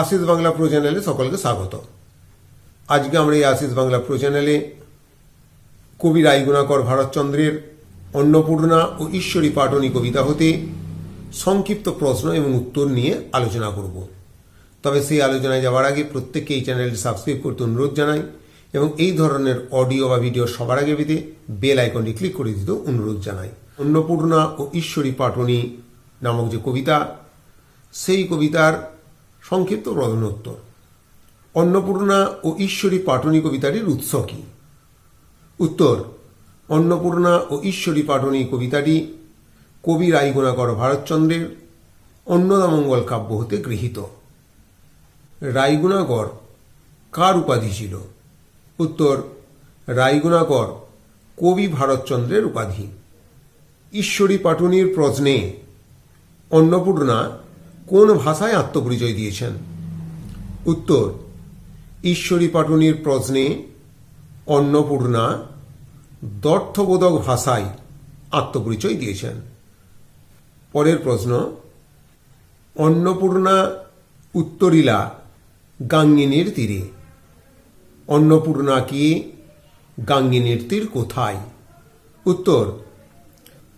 Ashis Bangla pro চ্যানেলে সকলকে স্বাগত। আজকে আমরা এই আশিস বাংলা প্রো চ্যানেলে কবি রায়গুণাকর ভারতচন্দ্রের অন্নপূর্ণা ও ঈশ্বরী পাটনী কবিতা হতে সংক্ষিপ্ত প্রশ্ন এবং উত্তর নিয়ে আলোচনা করব। তবে সেই আলোচনায় যাওয়ার আগে প্রত্যেককে এই চ্যানেলটি সাবস্ক্রাইব করতে অনুরোধ জানাই এবং এই ধরনের অডিও বা ভিডিও সবার আগে পেতে বেল আইকনটি ক্লিক করে দিতে অনুরোধ জানাই। অন্নপূর্ণা ও ঈশ্বরী পাটনী নামক যে কবিতা, সেই কবিতার সংক্ষিপ্ত প্রশ্নোত্তর অন্নপূর্ণা ও ঈশ্বরী পাটনী কবিতাটির উৎস কি? উত্তর, অন্নপূর্ণা ও ঈশ্বরী পাটনী কবিতাটি কবি রায়গুণাকর ভারতচন্দ্রের অন্নদামঙ্গল কাব্য হতে গৃহীত। রায়গুণাকর কার উপাধি ছিল? উত্তর, রায়গুণাকর কবি ভারতচন্দ্রের উপাধি। ঈশ্বরী পাটনীর প্রশ্নে অন্নপূর্ণা কোন ভাষায় আত্মপরিচয় দিয়েছেন? উত্তর, ঈশ্বরী পাটনীর প্রশ্নে অন্নপূর্ণা দর্থবোধক ভাষায় আত্মপরিচয় দিয়েছেন। পরের প্রশ্ন, অন্নপূর্ণা উত্তরিলা গাঙ্গিনীর তীরে। অন্নপূর্ণা কি গাঙ্গিনীর তীর কোথায়? উত্তর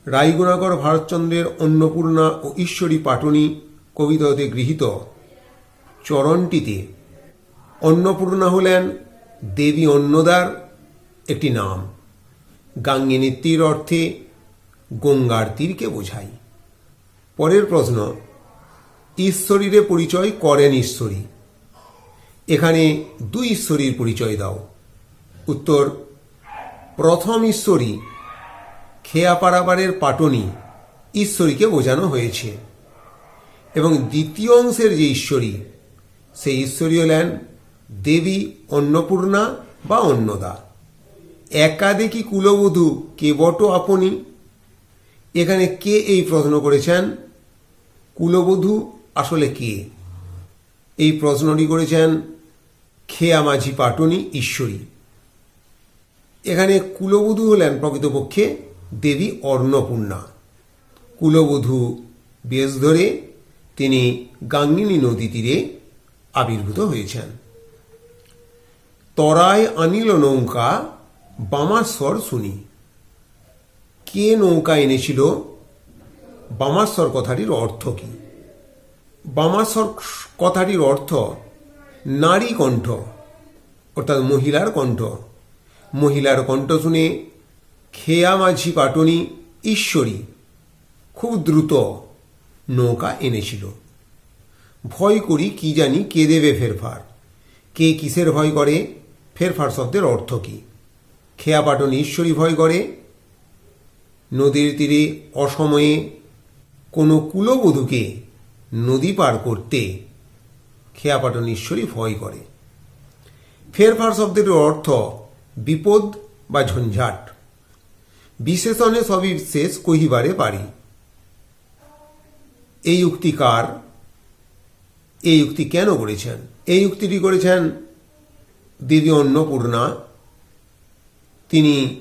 রায়গুণাকর ভারতচন্দ্রের অন্নপূর্ণা ও ঈশ্বরী পাটনী কবিতা হতে গৃহীত চরণটিতে অন্নপূর্ণা হলেন দেবী অন্নদার একটি নাম। গাঙ্গিনীর তীর অর্থে গঙ্গার তীরকে বোঝায়। পরের প্রশ্ন, ঈশ্বরীরে পরিচয় করেন ঈশ্বরী। এখানে দুই ঈশ্বরীর পরিচয় দাও। উত্তর, প্রথম ঈশ্বরী খেয়া পারাবারের পাটনি ঈশ্বরীকে বোঝানো হয়েছে। এবং দ্বিতীয় অংশের যে ঈশ্বরী, সেই ঈশ্বরী হলেন দেবী অন্নপূর্ণা বা অন্নদা। একাধিকী কুলবধূ, কে বট আপনি? এখানে কে এই প্রশ্ন করেছেন? কুলবধূ আসলে কে? এই প্রশ্নটি করেছেন খেয়া মাঝি পাটনি, ঈশ্বরী। এখানে কুলবধূ হলেন প্রকৃতপক্ষে দেবী অন্নপূর্ণা। কুলবধূ বেশ ধরে তিনি গাঙ্গিনী নদী তীরে আবির্ভূত হয়েছেন। তরায় আনিল নৌকা বামাস্বর শুনি। কে নৌকা এনেছিল? বামাস্বর কথাটির অর্থ কি? বামাস্বর কথাটির অর্থ, নারী কণ্ঠ, অর্থাৎ মহিলার কণ্ঠ। মহিলার কণ্ঠ শুনে খেয়া মাঝি পাটনি, ঈশ্বরী, খুব দ্রুত নৌকা এনেছিল। ভয় করি কি জানি কে দেবে ফেরফার। কে কিসের ভয় করে? ফেরফার শব্দের অর্থ কি? খেয়া পাটন ঈশ্বরী ভয় করে। নদীর তীরে অসময়ে কোনো কুলবধূকে নদী পার করতে খেয়া পাটন ঈশ্বরী ভয় করে। ফেরফার শব্দের অর্থ বিপদ বা ঝঞ্ঝাট। বিশেষণে সবিশেষ কহিবারে পারি। এই উক্তি কার? এই উক্তি কেন করেছেন? এই উক্তিটি করেছেন দেবী অন্নপূর্ণা। তিনি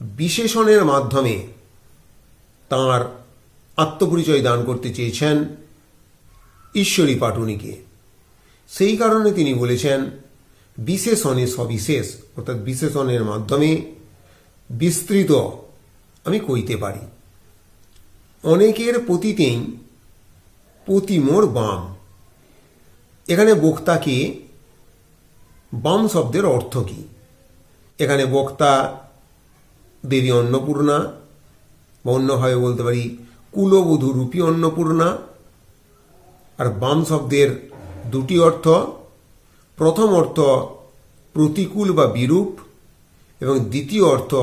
বিশেষণের মাধ্যমে তাঁর আত্মপরিচয় দান করতে চেয়েছেন ঈশ্বরী পাটুনিকে। সেই কারণে তিনি বলেছেন, বিশেষণে সবিশেষ, অর্থাৎ বিশেষণের মাধ্যমে বিস্তৃত আমি কইতে পারি। অনেকের পতিতেই পতি মোর বাম। এখানে বক্তা বক্তাকে বাম শব্দের অর্থ কি? এখানে বক্তা দেবী অন্নপূর্ণা, বা অন্যভাবে বলতে পারি, কুলবধূ রূপী অন্নপূর্ণা। আর বাম শব্দের দুটি অর্থ, প্রথম অর্থ প্রতিকূল বা বিরূপ, এবং দ্বিতীয় অর্থ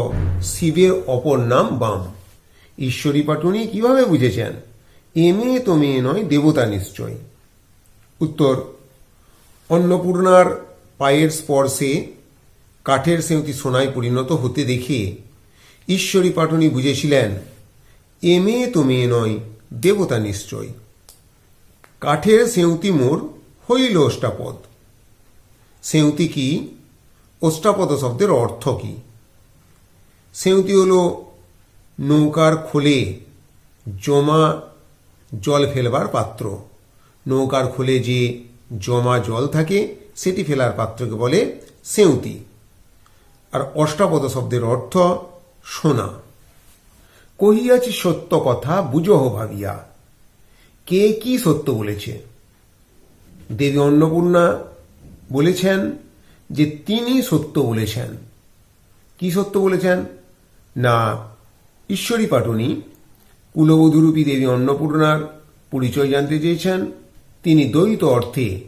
শিবের অপর নাম বাম। ঈশ্বরী পাটুনি কীভাবে বুঝেছেন? এ মেয়ে তো মেয়ে নয়, দেবতা নিশ্চয় উত্তর, অন্নপূর্ণার পায়ের স্পর্শে কাঠের সেঁতি সোনায় পরিণত হতে দেখে ঈশ্বরী পাটনি বুঝেছিলেন এ মেয়ে তো মেয়ে নয়, দেবতা নিশ্চয় কাঠের সেঁতি মোর হইল অষ্টাপদ। সেঁতি কি? অষ্টাপদ শব্দের অর্থ কি? সেঁতি হল নৌকার খোলে জমা জল ফেলবার পাত্র। নৌকার খোলে যে জমা জল থাকে, সেটি ফেলার পাত্রকে বলে সেউতি। আর অষ্টাপদ শব্দের অর্থ সোনা। কহিয়াছি, সত্য কথা বুঝহ ভাবিয়া। কে কি সত্য বলেছে? দেবী অন্নপূর্ণা বলেছেন যে, তিনি সত্য বলেছেন। কি সত্য বলেছেন? না, ঈশ্বরী পাটনি কুলবধূরূপী দেবী অন্নপূর্ণার পরিচয় জানতে চেয়েছেন। তিনি দ্বৈত অর্থে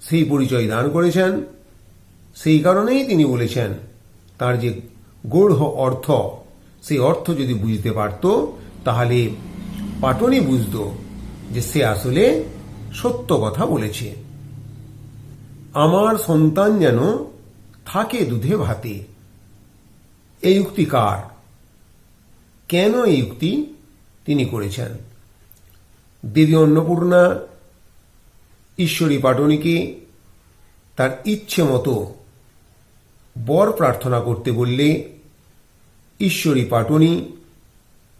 সেই পরিচয় দান করেছেন। সেই কারণেই তিনি বলেছেন, তার যে গূঢ় অর্থ সেই অর্থ যদি বুঝতে পারত, তাহলে পাটনি বুঝত যে সে আসলে সত্য কথা বলেছে। আমার সন্তান যেন থাকে দুধে ভাতে। এই উক্তি কার? কেন এই উক্তি তিনি করেছেন? দেবী অন্নপূর্ণা, ঈশ্বরী পাটনীকে তার ইচ্ছে মতো বর প্রার্থনা করতে বললে ঈশ্বরী পাটনী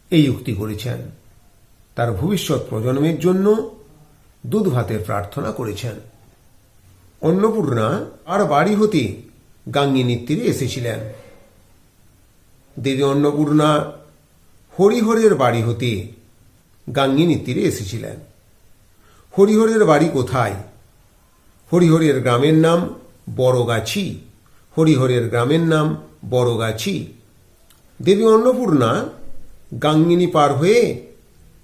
এই উক্তি করেছেন। তার ভবিষ্যৎ প্রজন্মের জন্য দুধ ভাতের প্রার্থনা করেছেন। অন্নপূর্ণা আর বাড়ি হতে গাঙ্গিনীর তীরে এসেছিলেন। দেবী অন্নপূর্ণা হরিহরের বাড়ি হতে গাঙ্গিনীর তীরে এসেছিলেন। হরিহরের বাড়ি কোথায়? হরিহরের গ্রামের নাম বড়গাছি। হরিহরের গ্রামের নাম বড়গাছি। দেবী অন্নপূর্ণা গাঙ্গিনী পার হয়ে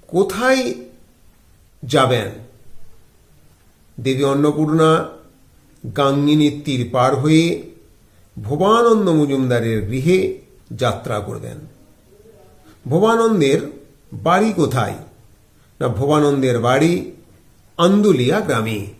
কোথায় যাবেন? দেবী অন্নপূর্ণা গাঙ্গিনীর তীর পার হয়ে ভবানন্দ মজুমদারের গৃহে যাত্রা করবেন। ভবানন্দের বাড়ি কোথায়? না ভবানন্দের বাড়ি আন্দুলিয়া গ্রামে।